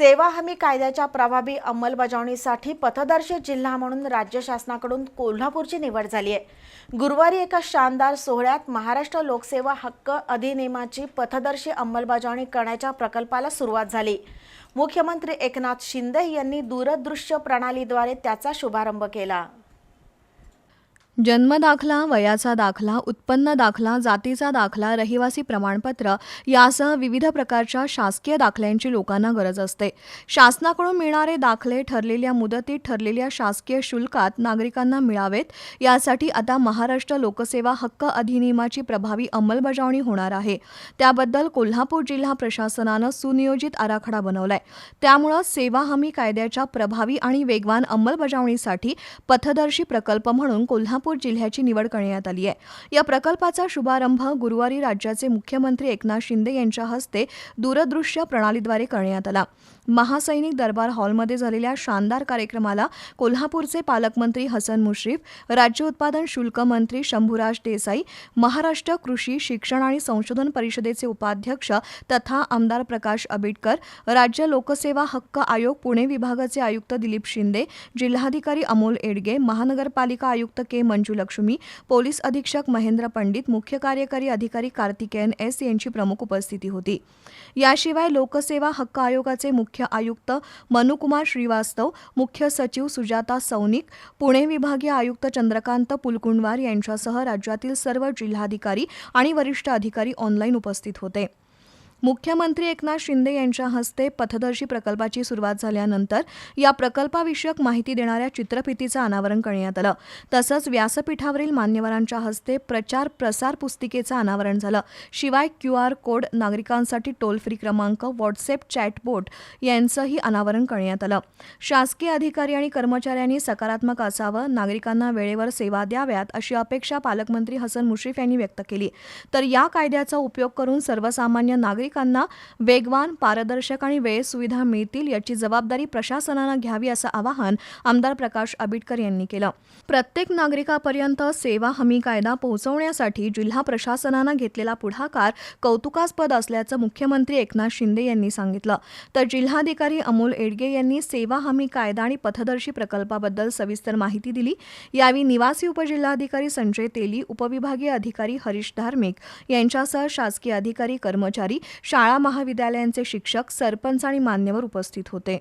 सेवा हमी कायद्याच्या प्रभावी अंमलबजावणीसाठी पथदर्शी जिल्हा म्हणून राज्य शासनाकडून कोल्हापूरची निवड झाली आहे. गुरुवारी एका शानदार सोहळ्यात महाराष्ट्र लोकसेवा हक्क अधिनियमाची पथदर्शी अंमलबजावणी करण्याच्या प्रकल्पाला सुरुवात झाली. मुख्यमंत्री एकनाथ शिंदे यांनी दूरदृश्य प्रणालीद्वारे त्याचा शुभारंभ केला. जन्मदाखला वयाचा दाखला उत्पन्न दाखला जातीचा दाखला रहिवासी प्रमाणपत्र यासह विविध प्रकारच्या शासकीय दाखल्यांची लोकांना गरज असते. शासनाकडून मिळणारे दाखले ठरलेल्या मुदतीत ठरलेल्या शासकीय शुल्कात नागरिकांना मिळावेत. यासाठी आता महाराष्ट्र लोकसेवा हक्क अधिनियमाची प्रभावी अंमलबजावणी होणार आहे. त्याबद्दल कोल्हापूर जिल्हा प्रशासनानं सुनियोजित आराखडा बनवलाय. त्यामुळं सेवा हमी कायद्याच्या प्रभावी आणि वेगवान अंमलबजावणीसाठी पथदर्शी प्रकल्प म्हणून कोल्हापूर जिल्ह्याची निवड करण्यात आली आहे. या प्रकल्पाचा शुभारंभ गुरुवारी राज्याचे मुख्यमंत्री एकनाथ शिंदे यांच्या हस्ते दूरदृश्य प्रणालीद्वारे करण्यात आला. महासैनिक दरबार हॉलमध्ये झालेल्या शानदार कार्यक्रमाला कोल्हापूरचे पालकमंत्री हसन मुश्रीफ राज्य उत्पादन शुल्क मंत्री शंभूराज देसाई महाराष्ट्र कृषी शिक्षण आणि संशोधन परिषदेचे उपाध्यक्ष तथा आमदार प्रकाश आबिटकर राज्य लोकसेवा हक्क आयोग पुणे विभागाचे आयुक्त दिलीप शिंदे जिल्हाधिकारी अमोल एडगे महानगरपालिका आयुक्त के. मंजुलक्ष्मी पोलीस अधीक्षक महेंद्र पंडित मुख्य कार्यकारी अधिकारी कार्तिकेयन एस यांची प्रमुख उपस्थिती होती. याशिवाय लोकसेवा हक्क आयोगाचे मुख्य आयुक्त मनुकुमार श्रीवास्तव मुख्य सचिव सुजाता सौनिक पुणे विभागीय आयुक्त चंद्रकांत पुलकुंडवार यांच्यासह राज्यातील सर्व जिल्हाधिकारी आणि वरिष्ठ अधिकारी ऑनलाईन उपस्थित होते. मुख्यमंत्री एकनाथ शिंदे यांच्या हस्ते पथदर्शी प्रकल्पाची सुरुवात झाल्यानंतर या प्रकल्पाविषयक माहिती देणाऱ्या चित्रफितीचं अनावरण करण्यात आलं. तसंच व्यासपीठावरील मान्यवरांच्या हस्ते प्रचार प्रसार पुस्तिकेचं अनावरण झालं. शिवाय क्यू आर कोड नागरिकांसाठी टोल फ्री क्रमांक व्हॉट्सअप चॅटबोट यांचंही अनावरण करण्यात आलं. शासकीय अधिकारी आणि कर्मचाऱ्यांनी सकारात्मक असावं नागरिकांना वेळेवर सेवा द्याव्यात अशी अपेक्षा पालकमंत्री हसन मुश्रीफ यांनी व्यक्त केली. तर या कायद्याचा उपयोग करून सर्वसामान्य नागरिक नागरिकांना वेगवान पारदर्शक आणि वेळ सुविधा मिळतील याची जबाबदारी प्रशासनानं घ्यावी असं आवाहन आमदार प्रकाश आबिटकर यांनी केलं. प्रत्येक नागरिकापर्यंत सेवा हमी कायदा पोहोचवण्यासाठी जिल्हा प्रशासनानं घेतलेला पुढाकार कौतुकास्पद असल्याचं मुख्यमंत्री एकनाथ शिंदे यांनी सांगितलं. तर जिल्हाधिकारी अमोल एडगे यांनी सेवा हमी कायदा आणि पथदर्शी प्रकल्पाबद्दल सविस्तर माहिती दिली. यावेळी निवासी उपजिल्हाधिकारी संजय तेली उपविभागीय अधिकारी हरीश धार्मिक यांच्यासह शासकीय अधिकारी कर्मचारी शाळा महाविद्यालयांचे शिक्षक सरपंच आणि मान्यवर उपस्थित होते.